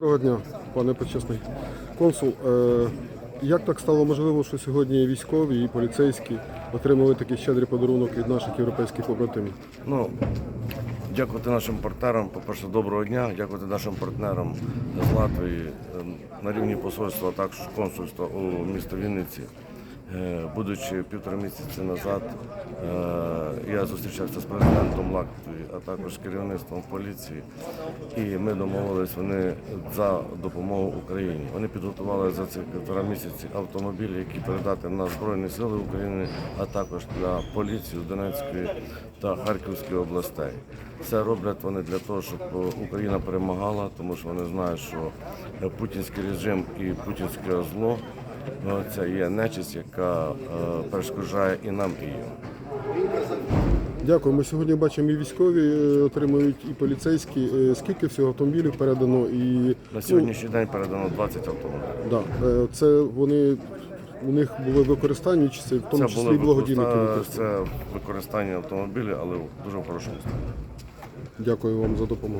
Доброго дня, пане почесний консул. Е, Як так стало можливо, що сьогодні військові і поліцейські отримали такий щедрий подарунок від наших європейських побратимів? Ну, дякувати нашим партнерам. По-перше, доброго дня. Дякувати нашим партнерам з Латвії е, на рівні посольства, а також консульства у місті Вінниці. Е, Будучи півтора місяці назад, е, я зустрічався з президентом Латвії, а також керівництвом поліції. І ми домовились вони за допомогу Україні. Вони підготували за цих півтора місяці автомобілі, які передати на Збройні Сили України, а також для поліції Донецької та Харківської областей. Це роблять вони для того, щоб Україна перемагала, тому що вони знають, що путінський режим і путінське зло ну, це є нечисть, яка е, перешкоджає і нам, і їм. Дякую. Ми сьогодні бачимо і військові е, отримують, і поліцейські. Е, Скільки всього автомобілів передано? І На сьогоднішній день передано 20 автомобілів. да, це вони у них були використані, чи це в тому Це числі благодійники використа- це використання автомобілів, але в дуже хорошому стані. Дякую вам за допомогу.